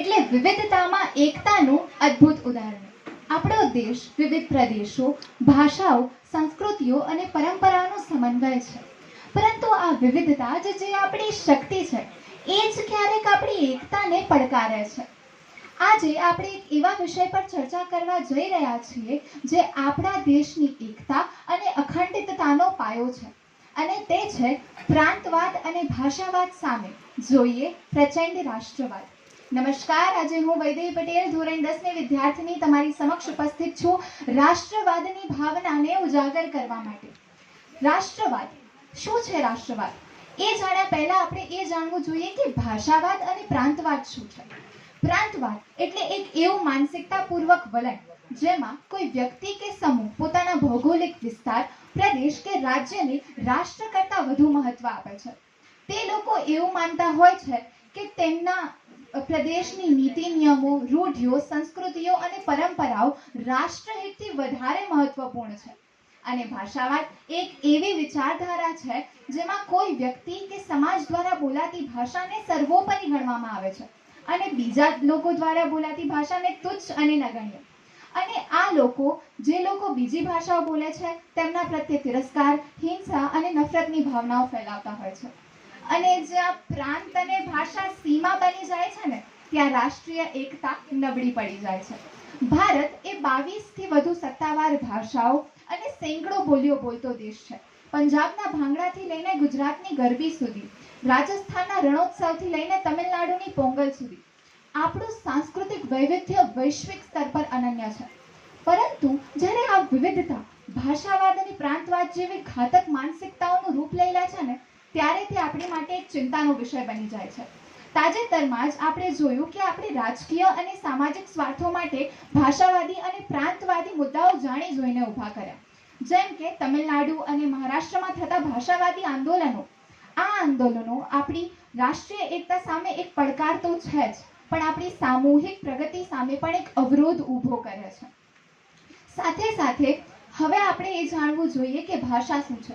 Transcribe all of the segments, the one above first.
એટલે વિવિધતામાં એકતાનું અદ્ભુત ઉદાહરણ. આપણો દેશ વિવિધ પ્રદેશો, ભાષાઓ, સંસ્કૃતિઓ અને પરંપરાનો સમન્વય છે. પરંતુ આ વિવિધતા જ જે આપણી શક્તિ છે, એ જ ક્યારેક આપણી એકતાને પડકારે છે. આજે આપણે એક એવા વિષય પર ચર્ચા કરવા જઈ રહ્યા છીએ, જે આપણા દેશની એકતા અને અખંડિતતાનો પાયો છે. અને તે છે પ્રાંતવાદ અને ભાષાવાદ સામે. જોઈએ પ્રચંડ રાષ્ટ્રવાદ. નમસ્કાર, આજે હું વૈદેહી પટેલ, ધોરણ દસની વિદ્યાર્થીની તમારી સમક્ષ ઉપસ્થિત છું રાષ્ટ્રવાદની ભાવનાને ઉજાગર કરવા માટે. રાષ્ટ્રવાદ, શું છે રાષ્ટ્રવાદ? એ જાણ્યા પહેલા આપણે એ જાણવું જોઈએ કે ભાષાવાદ અને પ્રાંતવાદ શું છે. પ્રાંતવાદ એટલે એક એવું માનસિકતાપૂર્વક વલણ જેમાં કોઈ વ્યક્તિ કે સમૂહ, પોતાના ભૌગોલિક વિસ્તાર, પ્રદેશ કે રાજ્યને રાષ્ટ્ર કરતાં વધુ મહત્વ આપે છે. તે લોકો એવું માનતા હોય છે કે તેમના પ્રદેશની નીતિ, નિયમો, રૂઢિઓ, સંસ્કૃતિઓ અને પરંપરાઓ રાષ્ટ્રહિતથી વધારે મહત્વપૂર્ણ છે. અને ભાષાવાદ એક એવી વિચારધારા છે જેમાં કોઈ વ્યક્તિ કે સમાજ દ્વારા બોલાતી ભાષાને સર્વોપરી ગણવામાં આવે છે અને બીજા લોકો દ્વારા બોલાતી ભાષાને તુચ્છ અને નગણ્ય. અને આ લોકો, જે લોકો બીજી ભાષાઓ બોલે છે, તેમના પ્રત્યે તિરસ્કાર, હિંસા અને નફરતની ભાવનાઓ ફેલાવતા હોય છે. અને જ્યાં પ્રાંત અને ભાષા સીમા બની જાય છે ને, ત્યાં રાષ્ટ્રીય એકતા નબળી પડી જાય છે. ભારત એ બાવીસથી વધુ સત્તાવાર ભાષાઓ અને સેંકડો બોલીઓ બોલતો દેશ છે. પંજાબના ભાંગડાથી લઈને ગુજરાતની ગરબી સુધી, રાજસ્થાનના રણોત્સવથી લઈને તમિલનાડુની પોંગલ સુધી, આપણું સાંસ્કૃતિક વૈવિધ્ય વૈશ્વિક સ્તર પર અનન્ય છે. પરંતુ જ્યારે આ વિવિધતા ભાષાવાદ અને પ્રાંતવાદ જેવી ઘાતક માનસિકતાઓનું રૂપ લઈ લે છે ને ત્યારે તે આપણી માટે એક ચિંતાનો વિષય બની જાય છે. તાજેતરમાં જ આપણે જોયું કે આપણે રાજકીય અને સામાજિક સ્વાર્થો માટે ભાષાવાદી અને પ્રાંતવાદી મુદ્દાઓ જાણી જોઈને ઊભા કર્યા. જેમ કે તમિલનાડુ અને મહારાષ્ટ્રમાં થતા ભાષાવાદી આંદોલનો. આ આંદોલનો આપણી રાષ્ટ્રીય એકતા સામે એક પડકાર તો છે જ, પણ આપણી સામૂહિક પ્રગતિ સામે પણ એક અવરોધ ઊભો કરે છે. સાથે સાથે હવે આપણે એ જાણવું જોઈએ કે ભાષા શું છે.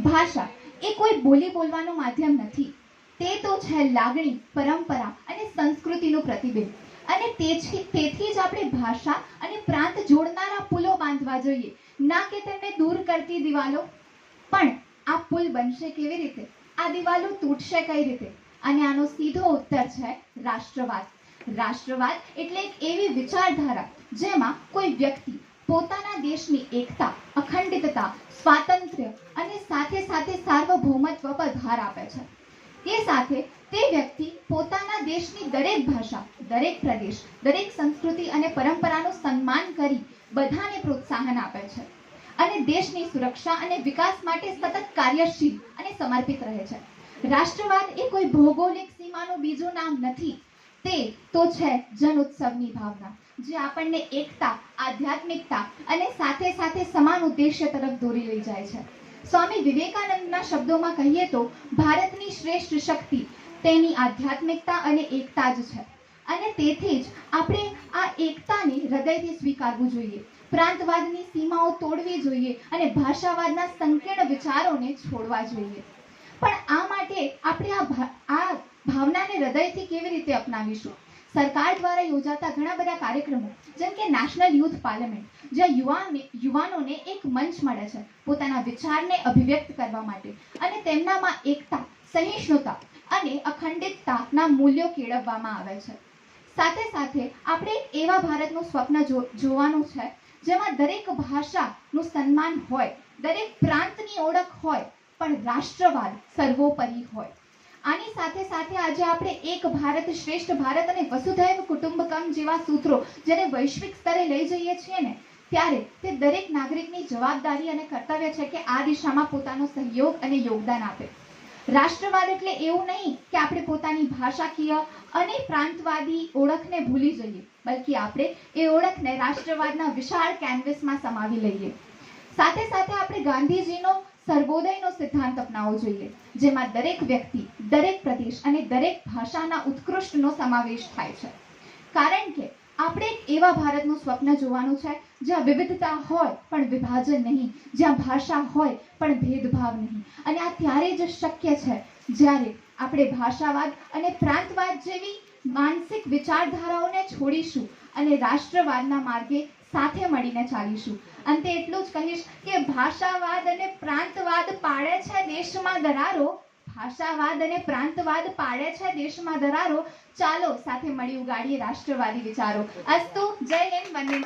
ભાષા એ કોઈ બોલી બોલવાનું માધ્યમ નથી. તે તો છે લાગણી, પરંપરા અને સંસ્કૃતિનું પ્રતિબિંબ. અને તેથી તેથી જ આપણે ભાષા અને પ્રાંત જોડનારા પુલો બાંધવા જોઈએ. ના કે તેમને દૂર કરતી દિવાલો. પણ આ પુલ બનશે કેવી રીતે? આ દિવાલો તૂટશે કઈ રીતે? અને આનો સીધો ઉત્તર છે રાષ્ટ્રવાદ. રાષ્ટ્રવાદ એટલે એક એવી વિચારધારા જેમાં કોઈ વ્યક્તિ પોતાના દેશની એકતા, અખંડિતતા સ્વાતંત્ર્ય અને સાથે સાથે સાર્વભૌમત્વ પર ભાર આપે છે. તે સાથે તે વ્યક્તિ પોતાના દેશની દરેક ભાષા, દરેક પ્રદેશ, દરેક સંસ્કૃતિ અને પરંપરાનું સન્માન કરી બધાને પ્રોત્સાહન આપે છે અને દેશની સુરક્ષા અને વિકાસ માટે સતત કાર્યશીલ અને સમર્પિત રહે છે. રાષ્ટ્રવાદ એ કોઈ ભૌગોલિક સીમાનું બીજું નામ નથી. તે તો છે જન ઉત્સવની ભાવના, જે આપણને એકતા, આધ્યાત્મિકતા અને સાથે સાથે સમાન ઉદ્દેશ્ય તરફ દોરી લઈ જાય છે. સ્વામી વિવેકાનંદના શબ્દોમાં કહીએ તો, ભારતની શ્રેષ્ઠ શક્તિ તેની આધ્યાત્મિકતા અને એકતા જ છે. અને તેથી જ આપણે આ એકતાને હૃદયથી સ્વીકારવું જોઈએ. પ્રાંતવાદની સીમાઓ તોડવી જોઈએ અને ભાષાવાદના સંકીર્ણ વિચારોને છોડવા જોઈએ. પણ આ માટે આપણે આ આ ભાવનાને હૃદયથી કેવી રીતે અપનાવીશું? સરકાર દ્વારા યોજાતા ઘણા બધા કાર્યક્રમો, જેમ કે નેશનલ યુથ પાર્લામેન્ટ જ્યાં યુવાને યુવાનોને એક મંચ મળે છે પોતાના વિચારને અભિવ્યક્ત કરવા માટે અને તેમનામાં એકતા, સહિષ્ણુતા અને અખંડિતતાના મૂલ્યો કેળવવામાં આવે છે. સાથે સાથે આપણે એવા ભારતનું સ્વપ્ન જોવાનું છે, જેમાં દરેક ભાષાનું સન્માન હોય, દરેક પ્રાંતની ઓળખ હોય, પણ રાષ્ટ્રવાદ સર્વોપરી હોય. આની સાથે સાથે આજે આપણે એક ભારત શ્રેષ્ઠ ભારત અને વસુધૈવ કુટુંબકમ જેવા સૂત્રો જ્યારે વૈશ્વિક સ્તરે લઈ જઈએ છીએ ને, ત્યારે તે દરેક નાગરિકની જવાબદારી અને કર્તવ્ય છે કે આ દિશામાં પોતાનો સહયોગ અને યોગદાન આપે. રાષ્ટ્રવાદ એટલે એવું નહીં કે આપણે પોતાની ભાષાકીય અને પ્રાંતવાદી ઓળખને ભૂલી જઈએ, બલકી આપણે એ ઓળખને રાષ્ટ્રવાદના વિશાળ કેનવેસમાં સમાવી લઈએ. સાથે સાથે આપણે ગાંધીજીનો સર્વોદયનો સિદ્ધાંત અપનાવવો જોઈએ, જેમાં દરેક વ્યક્તિ દરેક પ્રદેશ અને દરેક ભાષાના ઉત્કૃષ્ટનો સમાવેશ થાય છે. કારણ કે આપણે એવા ભારતનું સ્વપ્ન જોવાનું છે, જ્યાં વિવિધતા હોય પણ વિભાજન નહીં, જ્યાં ભાષા હોય પણ ભેદભાવ નહીં. અને આ ત્યારે જ શક્ય છે, જ્યારે આપણે ભાષાવાદ અને પ્રાંતવાદ જેવી માનસિક વિચારધારાઓને છોડીશું અને રાષ્ટ્રવાદના માર્ગે સાથે મળીને ચાલીશું. અંતે એટલું જ કહીશ કે ભાષાવાદ અને પ્રાંતવાદ પાડે છે દેશમાં દરારો ભાષાવાદ અને પ્રાંતવાદ પાડે છે દેશમાં ધરારો ચાલો સાથે મળી ઉગાડીએ રાષ્ટ્રવાદી વિચારો. અસ્તુ, જય હિન્દ, વંદે